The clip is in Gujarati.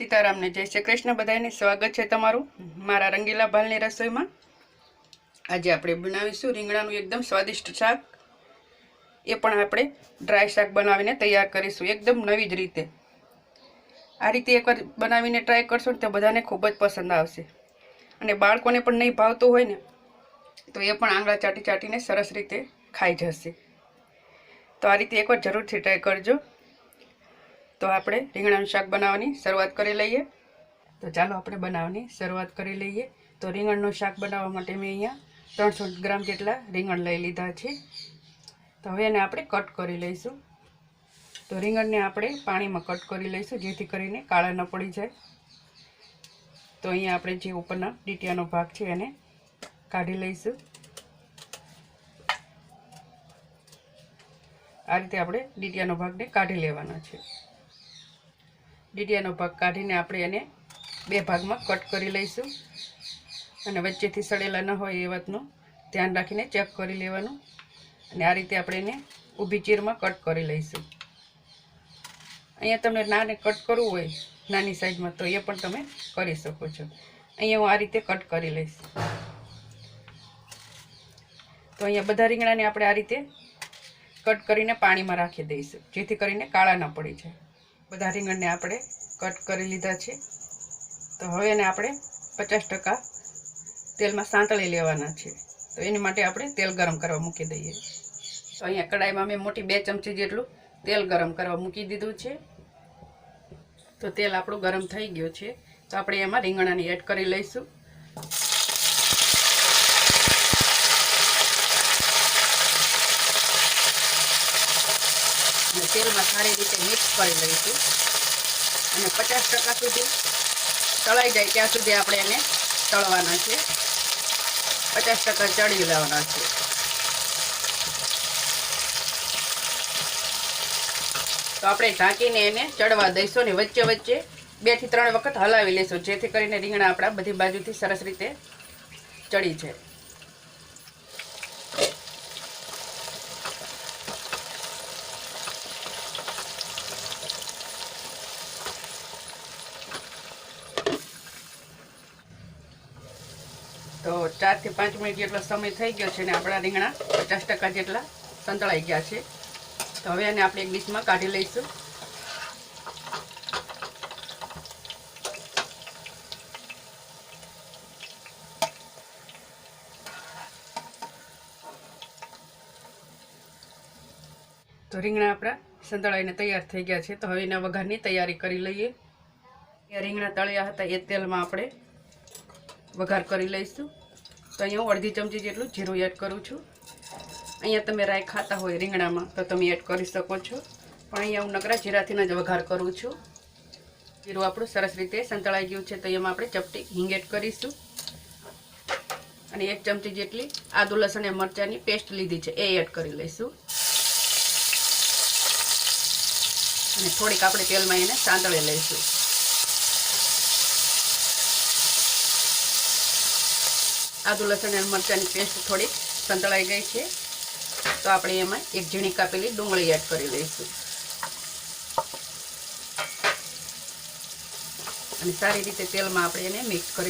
સીતારામને જય શ્રી કૃષ્ણ બધાને સ્વાગત છે તમારું મારા રંગીલા ભાલની રસોઈમાં. આજે આપણે બનાવીશું રીંગણાનું એકદમ સ્વાદિષ્ટ શાક. એ પણ આપણે ડ્રાય શાક બનાવીને તૈયાર કરીશું, એકદમ નવી જ રીતે. આ રીતે એકવાર બનાવીને ટ્રાય કરશો ને તો બધાને ખૂબ જ પસંદ આવશે. અને બાળકોને પણ નહીં ભાવતું હોય ને, તો એ પણ આંગળા ચાટી ચાટીને સરસ રીતે ખાઈ જશે. તો આ રીતે એકવાર જરૂરથી ટ્રાય કરજો. તો આપણે રીંગણાનું શાક બનાવવાની શરૂઆત કરી લઈએ. તો ચાલો આપણે બનાવવાની શરૂઆત કરી લઈએ. તો રીંગણનું શાક બનાવવા માટે મેં અહીંયા ત્રણસો ગ્રામ જેટલા રીંગણ લઈ લીધા છે. તો હવે એને આપણે કટ કરી લઈશું. તો રીંગણને આપણે પાણીમાં કટ કરી લઈશું જેથી કરીને કાળા ન પડી જાય. તો અહીંયા આપણે જે ઉપરના ડીટિયાનો ભાગ છે એને કાઢી લઈશું. આ રીતે આપણે ડીટિયાનો ભાગને કાઢી લેવાનો છે. ડીડિયાનો ભાગ કાઢીને આપણે એને બે ભાગમાં કટ કરી લઈશું. અને વચ્ચેથી સડેલા ન હોય એ વાતનું ધ્યાન રાખીને ચેક કરી લેવાનું. અને આ રીતે આપણે એને ઊભી ચીરમાં કટ કરી લઈશું. અહીંયા તમને નાને કટ કરવું હોય, નાની સાઈઝમાં, તો એ પણ તમે કરી શકો છો. અહીંયા હું આ રીતે કટ કરી લઈશ. તો અહીંયા બધા રીંગણાને આપણે આ રીતે કટ કરીને પાણીમાં રાખી દઈશું, જેથી કરીને કાળા ન પડી જાય. બધા રીંગણને આપણે કટ કરી લીધા છે. તો હવે એને આપણે પચાસ ટકા તેલમાં સાંતળી લેવાના છે. તો એની માટે આપણે તેલ ગરમ કરવા મૂકી દઈએ. તો અહીંયા કડાઈમાં મેં મોટી બે ચમચી જેટલું તેલ ગરમ કરવા મૂકી દીધું છે. તો તેલ આપણું ગરમ થઈ ગયું છે. તો આપણે એમાં રીંગણાની એડ કરી લઈશું. અને તેલમાં સારી રીતે મિક્સ કરી લઈશું. અને પચાસ ટકા સુધી તળાઈ જાય ત્યાં સુધી આપણે એને તળવાના છે. પચાસ ટકા ચડી લેવાના છે. તો આપણે ઢાંકીને એને ચડવા દઈશું ને વચ્ચે વચ્ચે બેથી ત્રણ વખત હલાવી લઈશું, જેથી કરીને રીંગણા આપણા બધી બાજુથી સરસ રીતે ચડી જાય. તો ચારથી પાંચ મિનિટ જેટલો સમય થઈ ગયો છે ને આપણા રીંગણા પચાસ ટકા જેટલા સંતળાઈ ગયા છે. તો હવે એને આપણે એક ડીશમાં કાઢી લઈશું. તો રીંગણા આપણા સંતળાઈને તૈયાર થઈ ગયા છે. તો હવે એના વઘારની તૈયારી કરી લઈએ. રીંગણા તળ્યા હતા એ તેલમાં આપણે વઘાર કરી લઈશું. તો અહીંયા હું અડધી ચમચી જેટલું જીરું એડ કરું છું. અહીંયા તમે રાઈ ખાતા હોય રીંગણામાં તો તમે એડ કરી શકો છો. પણ અહીંયા હું નકરા જીરાથી જ વઘાર કરું છું. જીરું આપણું સરસ રીતે સંતળાઈ ગયું છે તો એમાં આપણે ચપટી હિંગ એડ કરીશું. અને એક ચમચી જેટલી આદુ, લસણ અને મરચાંની પેસ્ટ લીધી છે એ એડ કરી લઈશું. અને થોડીક આપણે તેલમાં એને સાંતળી લઈશું. આદુ, લસણ અને મરચાંની પેસ્ટ થોડીક સંતળાઈ ગઈ છે. તો આપણે એમાં એક ઝીણી કાપેલી ડુંગળી એડ કરી લઈશું. અને સારી રીતે તેલમાં આપણે એને મિક્સ કરી